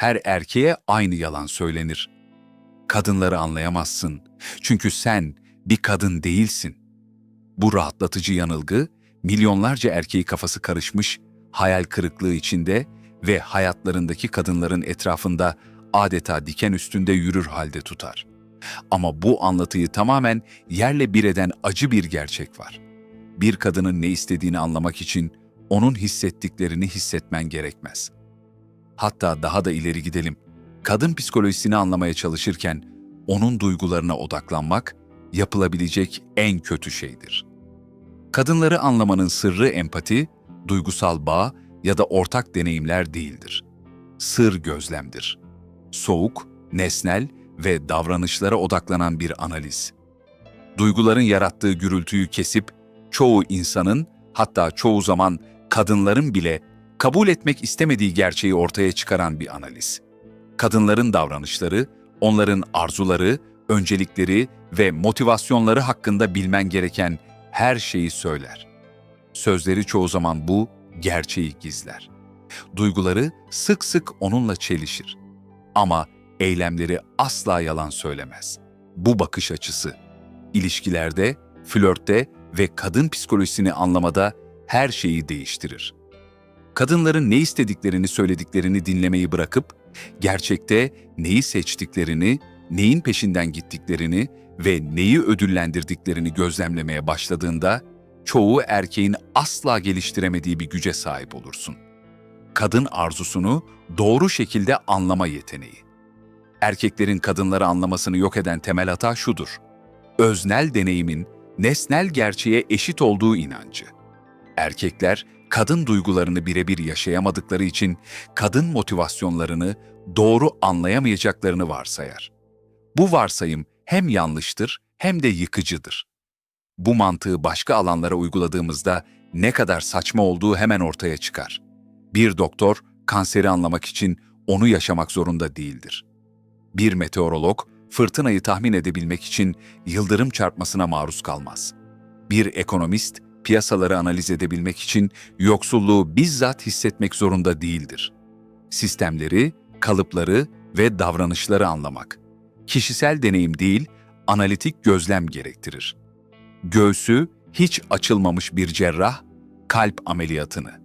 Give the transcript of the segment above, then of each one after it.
her erkeğe aynı yalan söylenir. Kadınları anlayamazsın. Çünkü sen bir kadın değilsin. Bu rahatlatıcı yanılgı, milyonlarca erkeği kafası karışmış, hayal kırıklığı içinde ve hayatlarındaki kadınların etrafında adeta diken üstünde yürür halde tutar. Ama bu anlatıyı tamamen yerle bir eden acı bir gerçek var. Bir kadının ne istediğini anlamak için onun hissettiklerini hissetmen gerekmez. Hatta daha da ileri gidelim. Kadın psikolojisini anlamaya çalışırken onun duygularına odaklanmak yapılabilecek en kötü şeydir. Kadınları anlamanın sırrı empati, duygusal bağ ya da ortak deneyimler değildir. Sır gözlemdir. Soğuk, nesnel ve davranışlara odaklanan bir analiz. Duyguların yarattığı gürültüyü kesip çoğu insanın hatta çoğu zaman kadınların bile kabul etmek istemediği gerçeği ortaya çıkaran bir analiz. Kadınların davranışları, onların arzuları, öncelikleri ve motivasyonları hakkında bilmen gereken her şeyi söyler. Sözleri çoğu zaman bu gerçeği gizler. Duyguları sık sık onunla çelişir. Ama eylemleri asla yalan söylemez. Bu bakış açısı ilişkilerde, flörtte ve kadın psikolojisini anlamada her şeyi değiştirir. Kadınların ne istediklerini söylediklerini dinlemeyi bırakıp gerçekte neyi seçtiklerini, neyin peşinden gittiklerini ve neyi ödüllendirdiklerini gözlemlemeye başladığında çoğu erkeğin asla geliştiremediği bir güce sahip olursun. Kadın arzusunu doğru şekilde anlama yeteneği. Erkeklerin kadınları anlamasını yok eden temel hata şudur. Öznel deneyimin nesnel gerçeğe eşit olduğu inancı. Erkekler kadın duygularını birebir yaşayamadıkları için kadın motivasyonlarını doğru anlayamayacaklarını varsayar. Bu varsayım hem yanlıştır hem de yıkıcıdır. Bu mantığı başka alanlara uyguladığımızda ne kadar saçma olduğu hemen ortaya çıkar. Bir doktor kanseri anlamak için onu yaşamak zorunda değildir. Bir meteorolog fırtınayı tahmin edebilmek için yıldırım çarpmasına maruz kalmaz. Bir ekonomist piyasaları analiz edebilmek için yoksulluğu bizzat hissetmek zorunda değildir. Sistemleri, kalıpları ve davranışları anlamak kişisel deneyim değil, analitik gözlem gerektirir. Göğsü hiç açılmamış bir cerrah, kalp ameliyatını,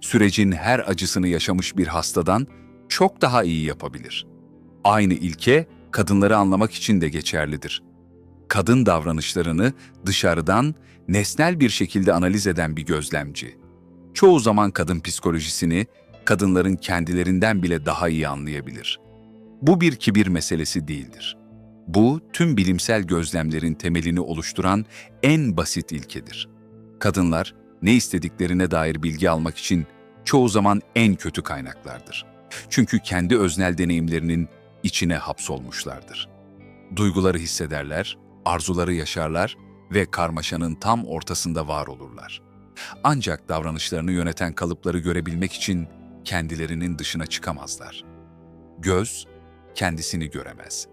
sürecin her acısını yaşamış bir hastadan çok daha iyi yapabilir. Aynı ilke kadınları anlamak için de geçerlidir. Kadın davranışlarını dışarıdan nesnel bir şekilde analiz eden bir gözlemci. Çoğu zaman kadın psikolojisini kadınların kendilerinden bile daha iyi anlayabilir. Bu bir kibir meselesi değildir. Bu, tüm bilimsel gözlemlerin temelini oluşturan en basit ilkedir. Kadınlar, ne istediklerine dair bilgi almak için çoğu zaman en kötü kaynaklardır. Çünkü kendi öznel deneyimlerinin içine hapsolmuşlardır. Duyguları hissederler, arzuları yaşarlar ve karmaşanın tam ortasında var olurlar. Ancak davranışlarını yöneten kalıpları görebilmek için kendilerinin dışına çıkamazlar. Göz, kendisini göremez.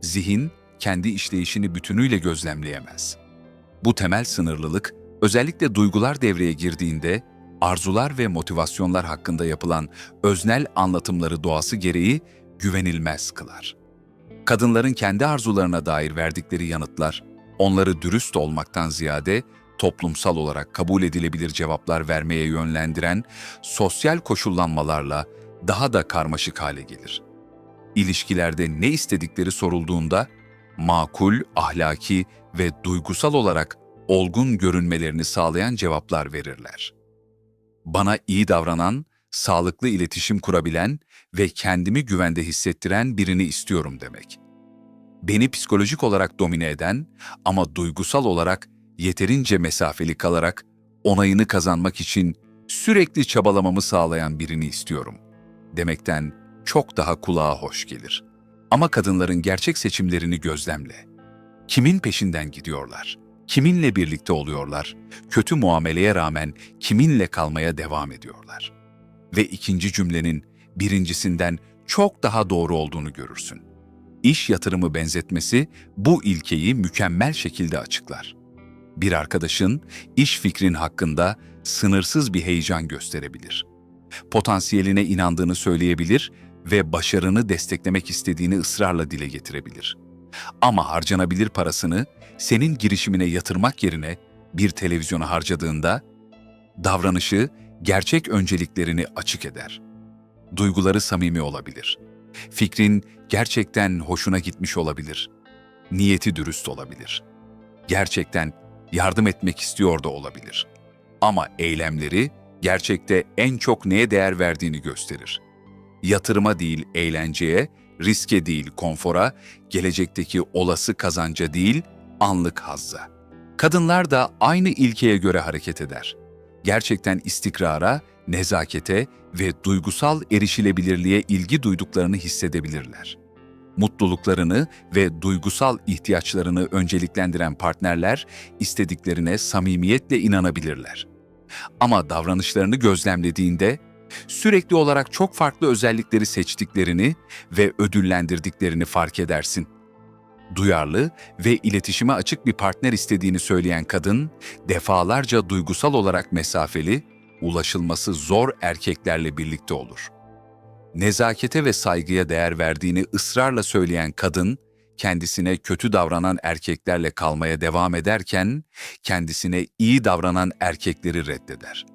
Zihin, kendi işleyişini bütünüyle gözlemleyemez. Bu temel sınırlılık, özellikle duygular devreye girdiğinde, arzular ve motivasyonlar hakkında yapılan öznel anlatımları doğası gereği güvenilmez kılar. Kadınların kendi arzularına dair verdikleri yanıtlar, onları dürüst olmaktan ziyade toplumsal olarak kabul edilebilir cevaplar vermeye yönlendiren sosyal koşullanmalarla daha da karmaşık hale gelir ilişkilerde ne istedikleri sorulduğunda makul, ahlaki ve duygusal olarak olgun görünmelerini sağlayan cevaplar verirler. Bana iyi davranan, sağlıklı iletişim kurabilen ve kendimi güvende hissettiren birini istiyorum demek. Beni psikolojik olarak domine eden ama duygusal olarak yeterince mesafeli kalarak onayını kazanmak için sürekli çabalamamı sağlayan birini istiyorum demekten çok daha kulağa hoş gelir. Ama kadınların gerçek seçimlerini gözlemle. Kimin peşinden gidiyorlar? Kiminle birlikte oluyorlar? Kötü muameleye rağmen kiminle kalmaya devam ediyorlar? Ve ikinci cümlenin birincisinden çok daha doğru olduğunu görürsün. İş yatırımı benzetmesi bu ilkeyi mükemmel şekilde açıklar. Bir arkadaşın iş fikrin hakkında sınırsız bir heyecan gösterebilir. Potansiyeline inandığını söyleyebilir ve başarını desteklemek istediğini ısrarla dile getirebilir. Ama harcanabilir parasını senin girişimine yatırmak yerine bir televizyona harcadığında davranışı gerçek önceliklerini açık eder. Duyguları samimi olabilir. Fikrin gerçekten hoşuna gitmiş olabilir. Niyeti dürüst olabilir. Gerçekten yardım etmek istiyor da olabilir. Ama eylemleri gerçekte en çok neye değer verdiğini gösterir. Yatırıma değil eğlenceye, riske değil konfora, gelecekteki olası kazanca değil anlık hazza. Kadınlar da aynı ilkeye göre hareket eder. Gerçekten istikrara, nezakete ve duygusal erişilebilirliğe ilgi duyduklarını hissedebilirler. Mutluluklarını ve duygusal ihtiyaçlarını önceliklendiren partnerler istediklerine samimiyetle inanabilirler. Ama davranışlarını gözlemlediğinde sürekli olarak çok farklı özellikleri seçtiklerini ve ödüllendirdiklerini fark edersin. Duyarlı ve iletişime açık bir partner istediğini söyleyen kadın, defalarca duygusal olarak mesafeli, ulaşılması zor erkeklerle birlikte olur. Nezakete ve saygıya değer verdiğini ısrarla söyleyen kadın, kendisine kötü davranan erkeklerle kalmaya devam ederken, kendisine iyi davranan erkekleri reddeder.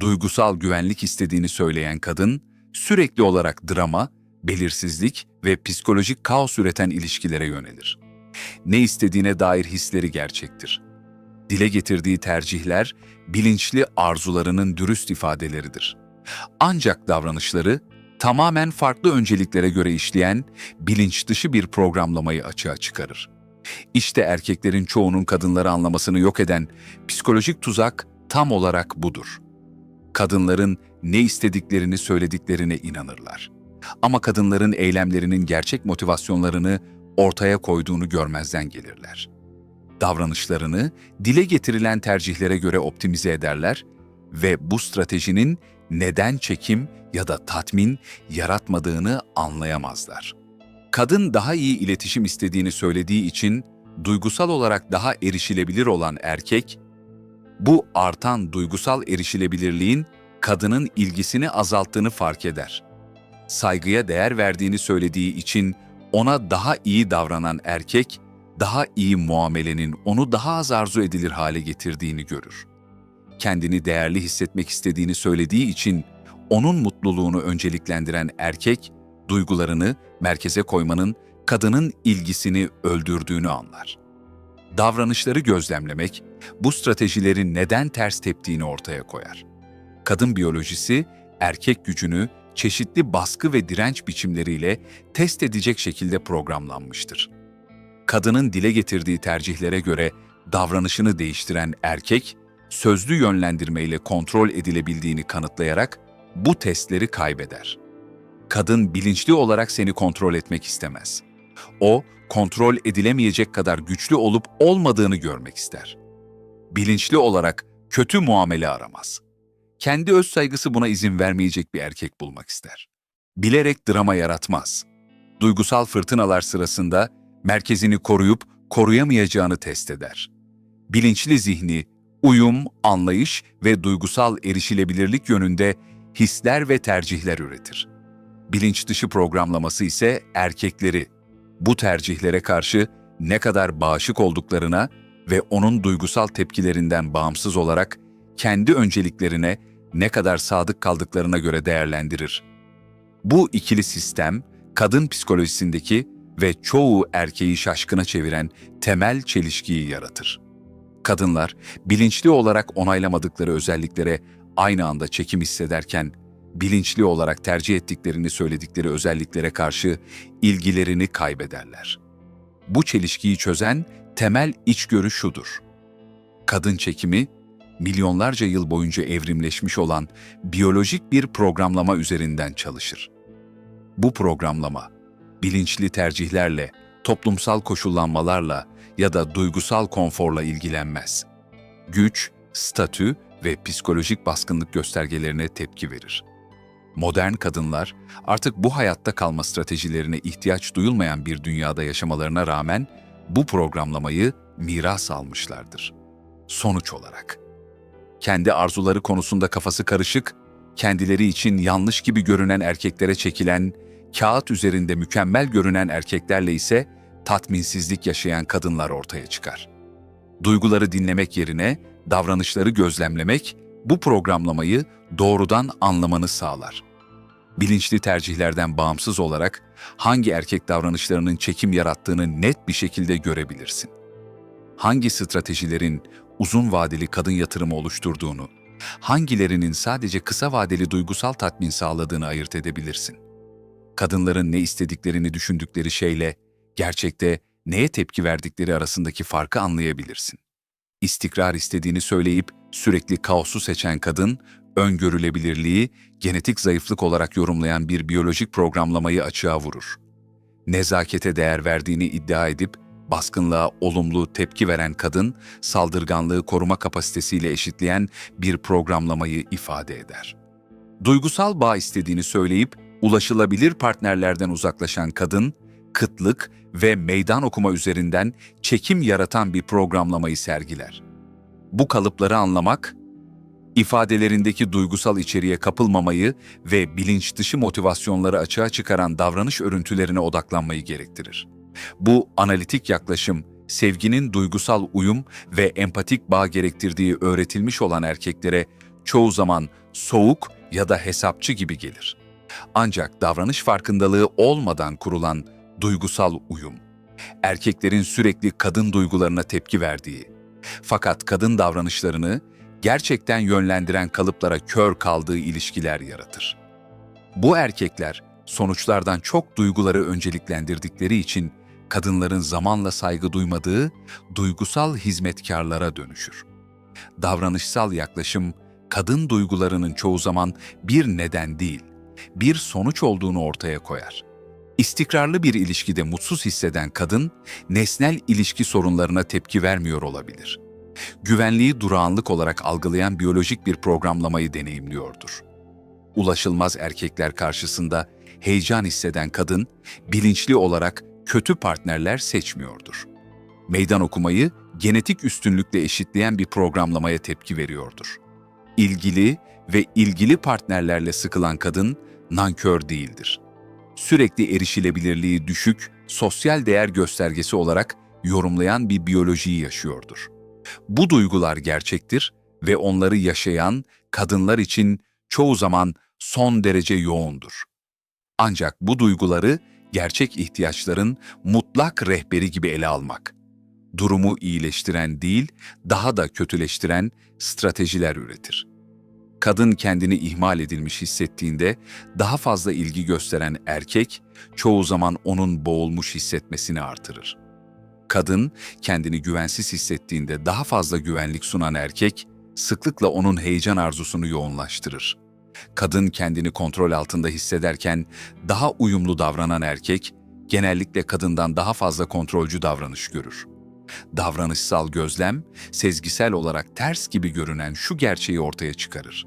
Duygusal güvenlik istediğini söyleyen kadın, sürekli olarak drama, belirsizlik ve psikolojik kaos üreten ilişkilere yönelir. Ne istediğine dair hisleri gerçektir. Dile getirdiği tercihler, bilinçli arzularının dürüst ifadeleridir. Ancak davranışları, tamamen farklı önceliklere göre işleyen, bilinç dışı bir programlamayı açığa çıkarır. İşte erkeklerin çoğunun kadınları anlamasını yok eden psikolojik tuzak tam olarak budur. Kadınların ne istediklerini söylediklerine inanırlar. Ama kadınların eylemlerinin gerçek motivasyonlarını ortaya koyduğunu görmezden gelirler. Davranışlarını dile getirilen tercihlere göre optimize ederler ve bu stratejinin neden çekim ya da tatmin yaratmadığını anlayamazlar. Kadın daha iyi iletişim istediğini söylediği için duygusal olarak daha erişilebilir olan erkek, bu artan duygusal erişilebilirliğin kadının ilgisini azalttığını fark eder. Saygıya değer verdiğini söylediği için ona daha iyi davranan erkek, daha iyi muamelenin onu daha az arzu edilir hale getirdiğini görür. Kendini değerli hissetmek istediğini söylediği için onun mutluluğunu önceliklendiren erkek, duygularını merkeze koymanın kadının ilgisini öldürdüğünü anlar. Davranışları gözlemlemek, bu stratejilerin neden ters teptiğini ortaya koyar. Kadın biyolojisi, erkek gücünü çeşitli baskı ve direnç biçimleriyle test edecek şekilde programlanmıştır. Kadının dile getirdiği tercihlere göre davranışını değiştiren erkek, sözlü yönlendirmeyle kontrol edilebildiğini kanıtlayarak bu testleri kaybeder. Kadın bilinçli olarak seni kontrol etmek istemez. O, kontrol edilemeyecek kadar güçlü olup olmadığını görmek ister. Bilinçli olarak kötü muamele aramaz. Kendi öz saygısı buna izin vermeyecek bir erkek bulmak ister. Bilerek drama yaratmaz. Duygusal fırtınalar sırasında merkezini koruyup koruyamayacağını test eder. Bilinçli zihni, uyum, anlayış ve duygusal erişilebilirlik yönünde hisler ve tercihler üretir. Bilinç dışı programlaması ise erkekleri bu tercihlere karşı ne kadar bağışık olduklarına ve onun duygusal tepkilerinden bağımsız olarak kendi önceliklerine ne kadar sadık kaldıklarına göre değerlendirir. Bu ikili sistem, kadın psikolojisindeki ve çoğu erkeği şaşkına çeviren temel çelişkiyi yaratır. Kadınlar, bilinçli olarak onaylamadıkları özelliklere aynı anda çekim hissederken, bilinçli olarak tercih ettiklerini söyledikleri özelliklere karşı ilgilerini kaybederler. Bu çelişkiyi çözen temel içgörü şudur. Kadın çekimi, milyonlarca yıl boyunca evrimleşmiş olan biyolojik bir programlama üzerinden çalışır. Bu programlama, bilinçli tercihlerle, toplumsal koşullanmalarla ya da duygusal konforla ilgilenmez. Güç, statü ve psikolojik baskınlık göstergelerine tepki verir. Modern kadınlar artık bu hayatta kalma stratejilerine ihtiyaç duyulmayan bir dünyada yaşamalarına rağmen bu programlamayı miras almışlardır. Sonuç olarak kendi arzuları konusunda kafası karışık, kendileri için yanlış gibi görünen erkeklere çekilen Kağıt üzerinde mükemmel görünen erkeklerle ise tatminsizlik yaşayan kadınlar ortaya çıkar. Duyguları dinlemek yerine davranışları gözlemlemek bu programlamayı doğrudan anlamanı sağlar. Bilinçli tercihlerden bağımsız olarak hangi erkek davranışlarının çekim yarattığını net bir şekilde görebilirsin. Hangi stratejilerin uzun vadeli kadın yatırımı oluşturduğunu, hangilerinin sadece kısa vadeli duygusal tatmin sağladığını ayırt edebilirsin. Kadınların ne istediklerini düşündükleri şeyle gerçekte neye tepki verdikleri arasındaki farkı anlayabilirsin. İstikrar istediğini söyleyip sürekli kaosu seçen kadın, öngörülebilirliği genetik zayıflık olarak yorumlayan bir biyolojik programlamayı açığa vurur. Nezakete değer verdiğini iddia edip baskınlığa olumlu tepki veren kadın, saldırganlığı koruma kapasitesiyle eşitleyen bir programlamayı ifade eder. Duygusal bağ istediğini söyleyip ulaşılabilir partnerlerden uzaklaşan kadın, kıtlık ve meydan okuma üzerinden çekim yaratan bir programlamayı sergiler. Bu kalıpları anlamak, ifadelerindeki duygusal içeriğe kapılmamayı ve bilinç dışı motivasyonları açığa çıkaran davranış örüntülerine odaklanmayı gerektirir. Bu analitik yaklaşım, sevginin duygusal uyum ve empatik bağ gerektirdiği öğretilmiş olan erkeklere çoğu zaman soğuk ya da hesapçı gibi gelir. Ancak davranış farkındalığı olmadan kurulan duygusal uyum, erkeklerin sürekli kadın duygularına tepki verdiği, fakat kadın davranışlarını gerçekten yönlendiren kalıplara kör kaldığı ilişkiler yaratır. Bu erkekler sonuçlardan çok duyguları önceliklendirdikleri için kadınların zamanla saygı duymadığı duygusal hizmetkarlara dönüşür. Davranışsal yaklaşım kadın duygularının çoğu zaman bir neden değil, bir sonuç olduğunu ortaya koyar. İstikrarlı bir ilişkide mutsuz hisseden kadın, nesnel ilişki sorunlarına tepki vermiyor olabilir. Güvenliği durağanlık olarak algılayan biyolojik bir programlamayı deneyimliyordur. Ulaşılmaz erkekler karşısında heyecan hisseden kadın, bilinçli olarak kötü partnerler seçmiyordur. Meydan okumayı genetik üstünlükle eşitleyen bir programlamaya tepki veriyordur. İlgili ve ilgili partnerlerle sıkılan kadın nankör değildir. Sürekli erişilebilirliği düşük, sosyal değer göstergesi olarak yorumlayan bir biyolojiyi yaşıyordur. Bu duygular gerçektir ve onları yaşayan kadınlar için çoğu zaman son derece yoğundur. Ancak bu duyguları gerçek ihtiyaçların mutlak rehberi gibi ele almak, durumu iyileştiren değil, daha da kötüleştiren stratejiler üretir. Kadın kendini ihmal edilmiş hissettiğinde daha fazla ilgi gösteren erkek çoğu zaman onun boğulmuş hissetmesini artırır. Kadın kendini güvensiz hissettiğinde daha fazla güvenlik sunan erkek sıklıkla onun heyecan arzusunu yoğunlaştırır. Kadın kendini kontrol altında hissederken daha uyumlu davranan erkek genellikle kadından daha fazla kontrolcü davranış görür. Davranışsal gözlem, sezgisel olarak ters gibi görünen şu gerçeği ortaya çıkarır.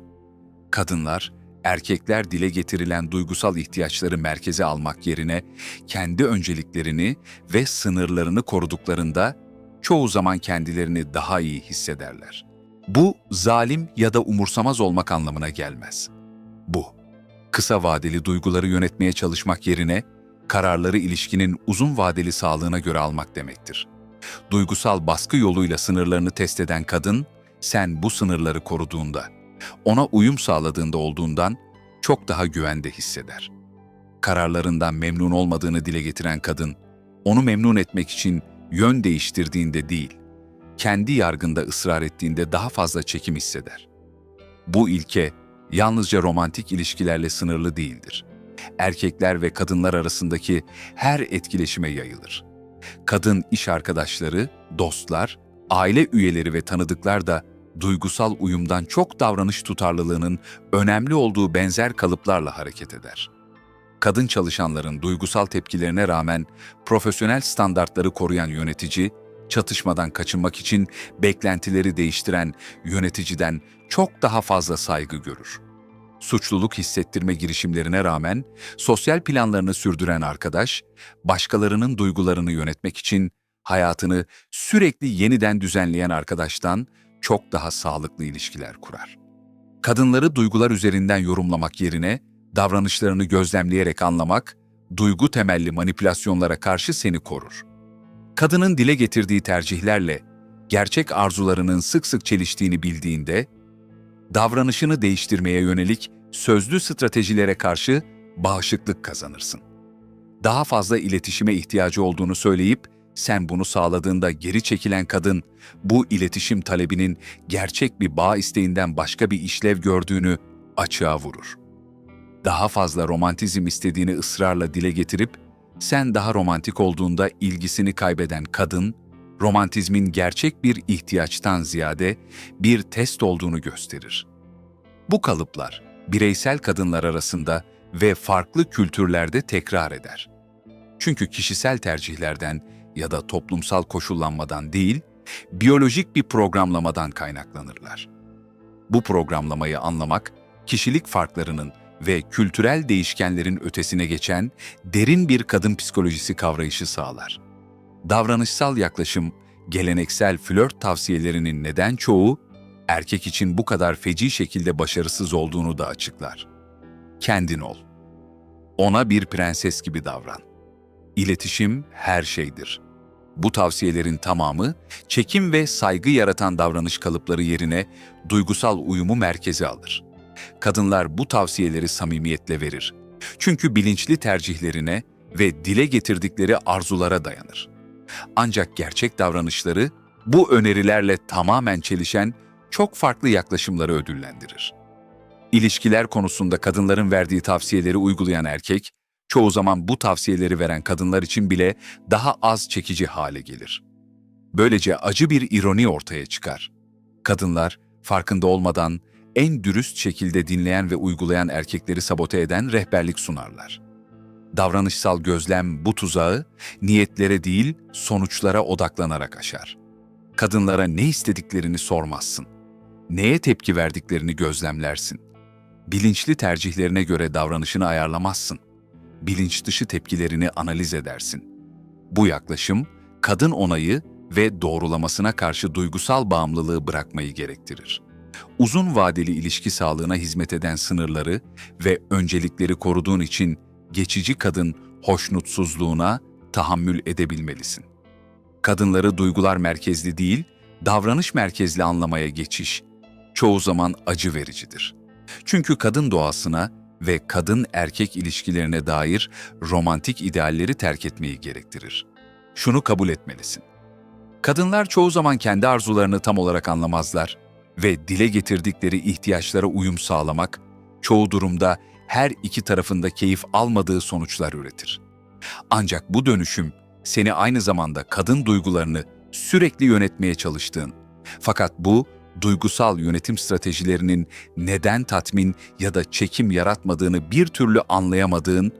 Kadınlar, erkekler dile getirilen duygusal ihtiyaçları merkeze almak yerine kendi önceliklerini ve sınırlarını koruduklarında çoğu zaman kendilerini daha iyi hissederler. Bu zalim ya da umursamaz olmak anlamına gelmez. Bu, kısa vadeli duyguları yönetmeye çalışmak yerine kararları ilişkinin uzun vadeli sağlığına göre almak demektir. Duygusal baskı yoluyla sınırlarını test eden kadın, sen bu sınırları koruduğunda, ona uyum sağladığında olduğundan çok daha güvende hisseder. Kararlarından memnun olmadığını dile getiren kadın, onu memnun etmek için yön değiştirdiğinde değil, kendi yargında ısrar ettiğinde daha fazla çekim hisseder. Bu ilke yalnızca romantik ilişkilerle sınırlı değildir. Erkekler ve kadınlar arasındaki her etkileşime yayılır. Kadın iş arkadaşları, dostlar, aile üyeleri ve tanıdıklar da duygusal uyumdan çok davranış tutarlılığının önemli olduğu benzer kalıplarla hareket eder. Kadın çalışanların duygusal tepkilerine rağmen profesyonel standartları koruyan yönetici, çatışmadan kaçınmak için beklentileri değiştiren yöneticiden çok daha fazla saygı görür. Suçluluk hissettirme girişimlerine rağmen sosyal planlarını sürdüren arkadaş, başkalarının duygularını yönetmek için hayatını sürekli yeniden düzenleyen arkadaştan çok daha sağlıklı ilişkiler kurar. Kadınları duygular üzerinden yorumlamak yerine davranışlarını gözlemleyerek anlamak, duygu temelli manipülasyonlara karşı seni korur. Kadının dile getirdiği tercihlerle gerçek arzularının sık sık çeliştiğini bildiğinde, davranışını değiştirmeye yönelik sözlü stratejilere karşı bağışıklık kazanırsın. Daha fazla iletişime ihtiyacı olduğunu söyleyip sen bunu sağladığında geri çekilen kadın bu iletişim talebinin gerçek bir bağ isteğinden başka bir işlev gördüğünü açığa vurur. Daha fazla romantizm istediğini ısrarla dile getirip sen daha romantik olduğunda ilgisini kaybeden kadın, romantizmin gerçek bir ihtiyaçtan ziyade bir test olduğunu gösterir. Bu kalıplar bireysel kadınlar arasında ve farklı kültürlerde tekrar eder. Çünkü kişisel tercihlerden ya da toplumsal koşullanmadan değil, biyolojik bir programlamadan kaynaklanırlar. Bu programlamayı anlamak, kişilik farklarının ve kültürel değişkenlerin ötesine geçen derin bir kadın psikolojisi kavrayışı sağlar. Davranışsal yaklaşım, geleneksel flört tavsiyelerinin neden çoğu, erkek için bu kadar feci şekilde başarısız olduğunu da açıklar. Kendin ol. Ona bir prenses gibi davran. İletişim her şeydir. Bu tavsiyelerin tamamı, çekim ve saygı yaratan davranış kalıpları yerine duygusal uyumu merkeze alır. Kadınlar bu tavsiyeleri samimiyetle verir. Çünkü bilinçli tercihlerine ve dile getirdikleri arzulara dayanır. Ancak gerçek davranışları bu önerilerle tamamen çelişen çok farklı yaklaşımları ödüllendirir. İlişkiler konusunda kadınların verdiği tavsiyeleri uygulayan erkek, çoğu zaman bu tavsiyeleri veren kadınlar için bile daha az çekici hale gelir. Böylece acı bir ironi ortaya çıkar. Kadınlar, farkında olmadan en dürüst şekilde dinleyen ve uygulayan erkekleri sabote eden rehberlik sunarlar. Davranışsal gözlem bu tuzağı, niyetlere değil sonuçlara odaklanarak aşar. Kadınlara ne istediklerini sormazsın. Neye tepki verdiklerini gözlemlersin. Bilinçli tercihlerine göre davranışını ayarlamazsın. Bilinç dışı tepkilerini analiz edersin. Bu yaklaşım, kadın onayı ve doğrulamasına karşı duygusal bağımlılığı bırakmayı gerektirir. Uzun vadeli ilişki sağlığına hizmet eden sınırları ve öncelikleri koruduğun için geçici kadın hoşnutsuzluğuna tahammül edebilmelisin. Kadınları duygular merkezli değil, davranış merkezli anlamaya geçiş çoğu zaman acı vericidir. Çünkü kadın doğasına ve kadın erkek ilişkilerine dair romantik idealleri terk etmeyi gerektirir. Şunu kabul etmelisin. Kadınlar çoğu zaman kendi arzularını tam olarak anlamazlar ve dile getirdikleri ihtiyaçlara uyum sağlamak çoğu durumda her iki tarafında keyif almadığı sonuçlar üretir. Ancak bu dönüşüm seni aynı zamanda kadın duygularını sürekli yönetmeye çalıştığın, fakat bu duygusal yönetim stratejilerinin neden tatmin ya da çekim yaratmadığını bir türlü anlayamadığın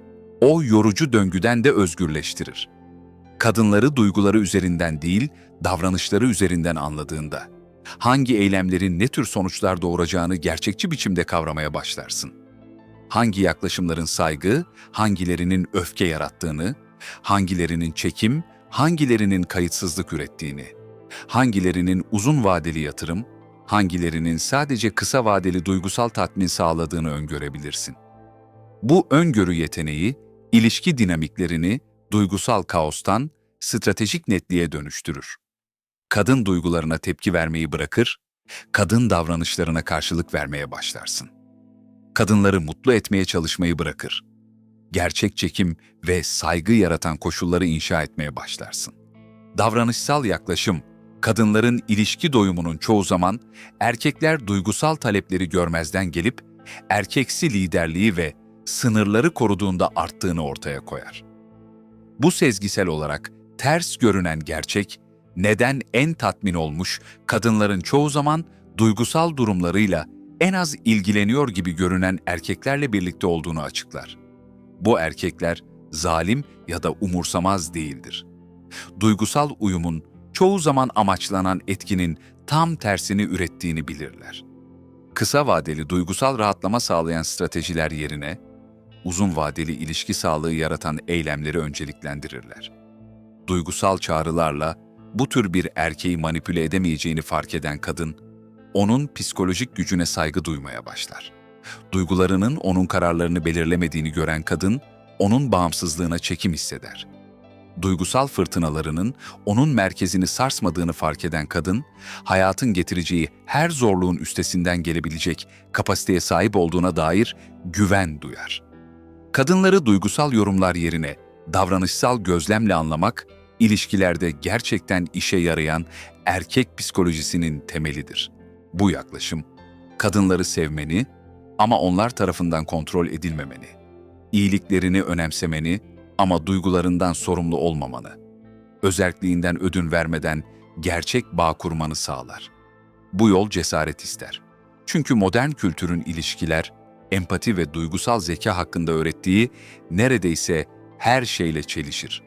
o yorucu döngüden de özgürleştirir. Kadınları duyguları üzerinden değil, davranışları üzerinden anladığında, hangi eylemlerin ne tür sonuçlar doğuracağını gerçekçi biçimde kavramaya başlarsın. Hangi yaklaşımların saygı, hangilerinin öfke yarattığını, hangilerinin çekim, hangilerinin kayıtsızlık ürettiğini, hangilerinin uzun vadeli yatırım, hangilerinin sadece kısa vadeli duygusal tatmin sağladığını öngörebilirsin. Bu öngörü yeteneği, ilişki dinamiklerini duygusal kaostan stratejik netliğe dönüştürür. Kadın duygularına tepki vermeyi bırakır, kadın davranışlarına karşılık vermeye başlarsın. Kadınları mutlu etmeye çalışmayı bırakır. Gerçek çekim ve saygı yaratan koşulları inşa etmeye başlarsın. Davranışsal yaklaşım, kadınların ilişki doyumunun çoğu zaman erkekler duygusal talepleri görmezden gelip erkeksi liderliği ve sınırları koruduğunda arttığını ortaya koyar. Bu sezgisel olarak ters görünen gerçek, neden en tatmin olmuş kadınların çoğu zaman duygusal durumlarıyla en az ilgileniyor gibi görünen erkeklerle birlikte olduğunu açıklar. Bu erkekler zalim ya da umursamaz değildir. Duygusal uyumun çoğu zaman amaçlanan etkinin tam tersini ürettiğini bilirler. Kısa vadeli duygusal rahatlama sağlayan stratejiler yerine uzun vadeli ilişki sağlığı yaratan eylemleri önceliklendirirler. Duygusal çağrılarla bu tür bir erkeği manipüle edemeyeceğini fark eden kadın, onun psikolojik gücüne saygı duymaya başlar. Duygularının onun kararlarını belirlemediğini gören kadın, onun bağımsızlığına çekim hisseder. Duygusal fırtınalarının onun merkezini sarsmadığını fark eden kadın, hayatın getireceği her zorluğun üstesinden gelebilecek kapasiteye sahip olduğuna dair güven duyar. Kadınları duygusal yorumlar yerine davranışsal gözlemle anlamak, ilişkilerde gerçekten işe yarayan erkek psikolojisinin temelidir. Bu yaklaşım, kadınları sevmeni ama onlar tarafından kontrol edilmemeni, iyiliklerini önemsemeni ama duygularından sorumlu olmamanı, özerkliğinden ödün vermeden gerçek bağ kurmanı sağlar. Bu yol cesaret ister. Çünkü modern kültürün ilişkiler, empati ve duygusal zeka hakkında öğrettiği neredeyse her şeyle çelişir.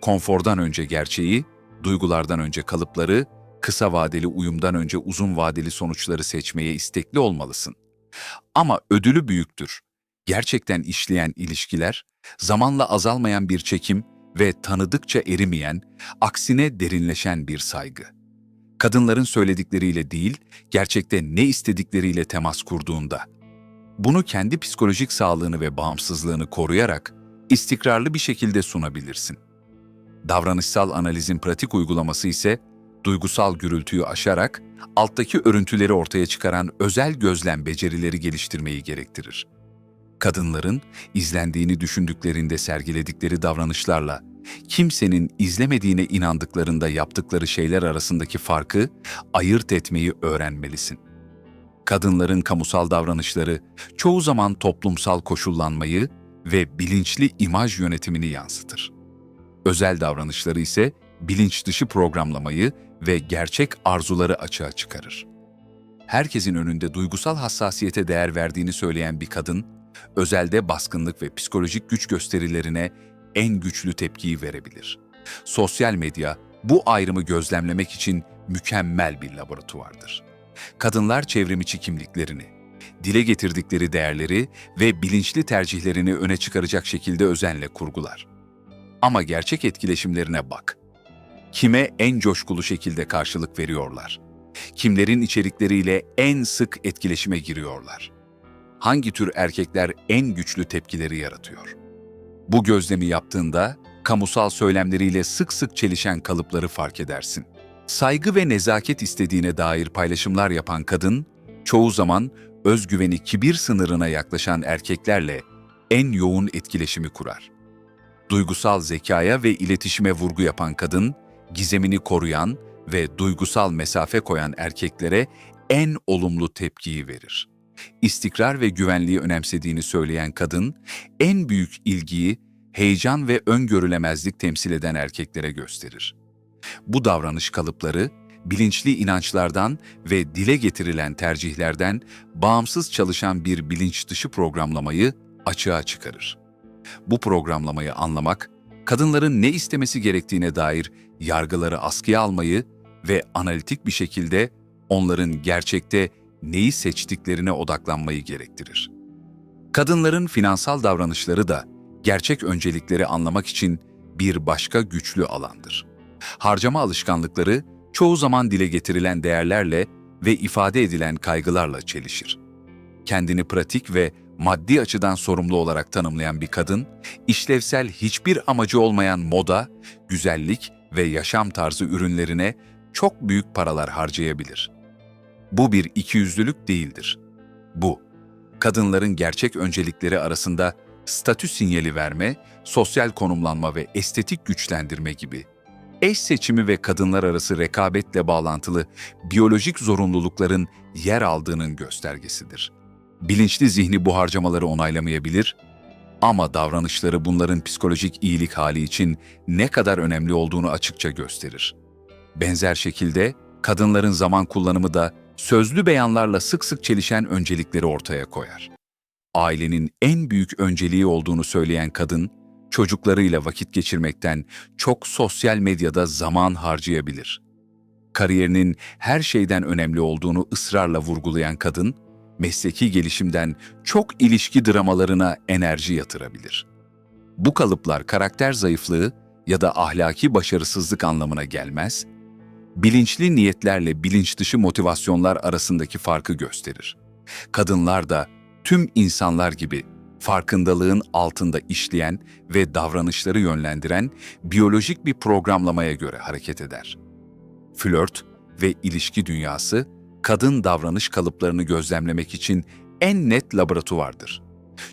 Konfordan önce gerçeği, duygulardan önce kalıpları, kısa vadeli uyumdan önce uzun vadeli sonuçları seçmeye istekli olmalısın. Ama ödülü büyüktür. Gerçekten işleyen ilişkiler, zamanla azalmayan bir çekim ve tanıdıkça erimeyen, aksine derinleşen bir saygı. Kadınların söyledikleriyle değil, gerçekte ne istedikleriyle temas kurduğunda. Bunu kendi psikolojik sağlığını ve bağımsızlığını koruyarak istikrarlı bir şekilde sunabilirsin. Davranışsal analizin pratik uygulaması ise duygusal gürültüyü aşarak alttaki örüntüleri ortaya çıkaran özel gözlem becerileri geliştirmeyi gerektirir. Kadınların izlendiğini düşündüklerinde sergiledikleri davranışlarla kimsenin izlemediğine inandıklarında yaptıkları şeyler arasındaki farkı ayırt etmeyi öğrenmelisin. Kadınların kamusal davranışları çoğu zaman toplumsal koşullanmayı ve bilinçli imaj yönetimini yansıtır. Özel davranışları ise bilinç dışı programlamayı ve gerçek arzuları açığa çıkarır. Herkesin önünde duygusal hassasiyete değer verdiğini söyleyen bir kadın, özelde baskınlık ve psikolojik güç gösterilerine en güçlü tepkiyi verebilir. Sosyal medya bu ayrımı gözlemlemek için mükemmel bir laboratuvardır. Kadınlar çevrimiçi kimliklerini, dile getirdikleri değerleri ve bilinçli tercihlerini öne çıkaracak şekilde özenle kurgular. Ama gerçek etkileşimlerine bak. Kime en coşkulu şekilde karşılık veriyorlar? Kimlerin içerikleriyle en sık etkileşime giriyorlar? Hangi tür erkekler en güçlü tepkileri yaratıyor? Bu gözlemi yaptığında kamusal söylemleriyle sık sık çelişen kalıpları fark edersin. Saygı ve nezaket istediğine dair paylaşımlar yapan kadın, çoğu zaman özgüveni kibir sınırına yaklaşan erkeklerle en yoğun etkileşimi kurar. Duygusal zekaya ve iletişime vurgu yapan kadın, gizemini koruyan ve duygusal mesafe koyan erkeklere en olumlu tepkiyi verir. İstikrar ve güvenliği önemsediğini söyleyen kadın, en büyük ilgiyi heyecan ve öngörülemezlik temsil eden erkeklere gösterir. Bu davranış kalıpları, bilinçli inançlardan ve dile getirilen tercihlerden bağımsız çalışan bir bilinç dışı programlamayı açığa çıkarır. Bu programlamayı anlamak, kadınların ne istemesi gerektiğine dair yargıları askıya almayı ve analitik bir şekilde onların gerçekte neyi seçtiklerine odaklanmayı gerektirir. Kadınların finansal davranışları da gerçek öncelikleri anlamak için bir başka güçlü alandır. Harcama alışkanlıkları çoğu zaman dile getirilen değerlerle ve ifade edilen kaygılarla çelişir. Kendini pratik ve maddi açıdan sorumlu olarak tanımlayan bir kadın, işlevsel hiçbir amacı olmayan moda, güzellik ve yaşam tarzı ürünlerine çok büyük paralar harcayabilir. Bu bir ikiyüzlülük değildir. Bu, kadınların gerçek öncelikleri arasında statü sinyali verme, sosyal konumlanma ve estetik güçlendirme gibi eş seçimi ve kadınlar arası rekabetle bağlantılı biyolojik zorunlulukların yer aldığının göstergesidir. Bilinçli zihni bu harcamaları onaylamayabilir ama davranışları bunların psikolojik iyilik hali için ne kadar önemli olduğunu açıkça gösterir. Benzer şekilde kadınların zaman kullanımı da sözlü beyanlarla sık sık çelişen öncelikleri ortaya koyar. Ailenin en büyük önceliği olduğunu söyleyen kadın, çocuklarıyla vakit geçirmekten çok sosyal medyada zaman harcayabilir. Kariyerinin her şeyden önemli olduğunu ısrarla vurgulayan kadın, mesleki gelişimden çok ilişki dramalarına enerji yatırabilir. Bu kalıplar karakter zayıflığı ya da ahlaki başarısızlık anlamına gelmez, bilinçli niyetlerle bilinç dışı motivasyonlar arasındaki farkı gösterir. Kadınlar da tüm insanlar gibi farkındalığın altında işleyen ve davranışları yönlendiren biyolojik bir programlamaya göre hareket eder. Flört ve ilişki dünyası, kadın davranış kalıplarını gözlemlemek için en net laboratuvardır.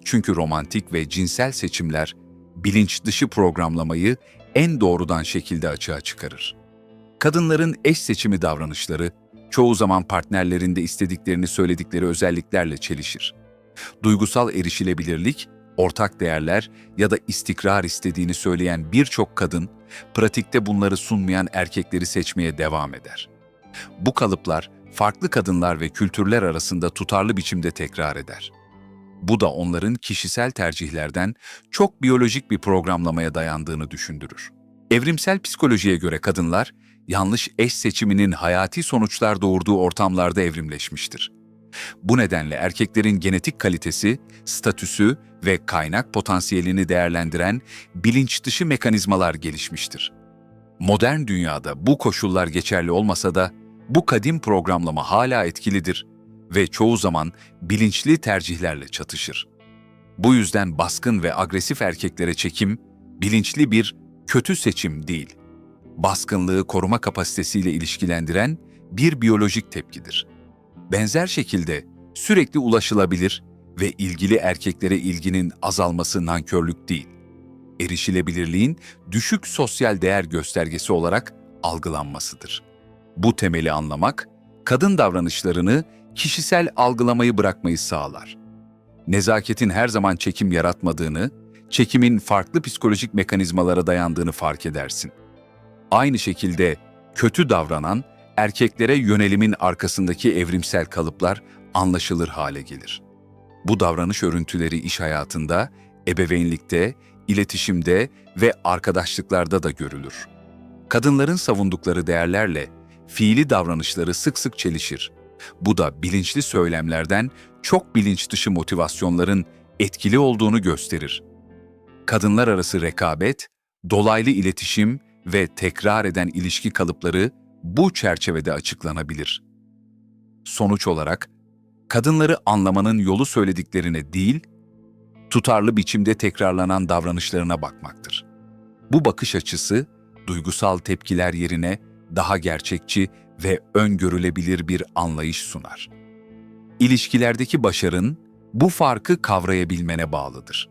Çünkü romantik ve cinsel seçimler, bilinç dışı programlamayı en doğrudan şekilde açığa çıkarır. Kadınların eş seçimi davranışları, çoğu zaman partnerlerinde istediklerini söyledikleri özelliklerle çelişir. Duygusal erişilebilirlik, ortak değerler ya da istikrar istediğini söyleyen birçok kadın, pratikte bunları sunmayan erkekleri seçmeye devam eder. Bu kalıplar, farklı kadınlar ve kültürler arasında tutarlı biçimde tekrar eder. Bu da onların kişisel tercihlerden çok biyolojik bir programlamaya dayandığını düşündürür. Evrimsel psikolojiye göre kadınlar, yanlış eş seçiminin hayati sonuçlar doğurduğu ortamlarda evrimleşmiştir. Bu nedenle erkeklerin genetik kalitesi, statüsü ve kaynak potansiyelini değerlendiren bilinç dışı mekanizmalar gelişmiştir. Modern dünyada bu koşullar geçerli olmasa da bu kadim programlama hala etkilidir ve çoğu zaman bilinçli tercihlerle çatışır. Bu yüzden baskın ve agresif erkeklere çekim, bilinçli bir kötü seçim değil, baskınlığı koruma kapasitesiyle ilişkilendiren bir biyolojik tepkidir. Benzer şekilde sürekli ulaşılabilir ve ilgili erkeklere ilginin azalması nankörlük değil, erişilebilirliğin düşük sosyal değer göstergesi olarak algılanmasıdır. Bu temeli anlamak, kadın davranışlarını kişisel algılamayı bırakmayı sağlar. Nezaketin her zaman çekim yaratmadığını, çekimin farklı psikolojik mekanizmalara dayandığını fark edersin. Aynı şekilde kötü davranan erkeklere yönelimin arkasındaki evrimsel kalıplar anlaşılır hale gelir. Bu davranış örüntüleri iş hayatında, ebeveynlikte, iletişimde ve arkadaşlıklarda da görülür. Kadınların savundukları değerlerle fiili davranışları sık sık çelişir. Bu da bilinçli söylemlerden çok bilinç dışı motivasyonların etkili olduğunu gösterir. Kadınlar arası rekabet, dolaylı iletişim ve tekrar eden ilişki kalıpları bu çerçevede açıklanabilir. Sonuç olarak, kadınları anlamanın yolu söylediklerine değil, tutarlı biçimde tekrarlanan davranışlarına bakmaktır. Bu bakış açısı, duygusal tepkiler yerine daha gerçekçi ve öngörülebilir bir anlayış sunar. İlişkilerdeki başarın bu farkı kavrayabilmene bağlıdır.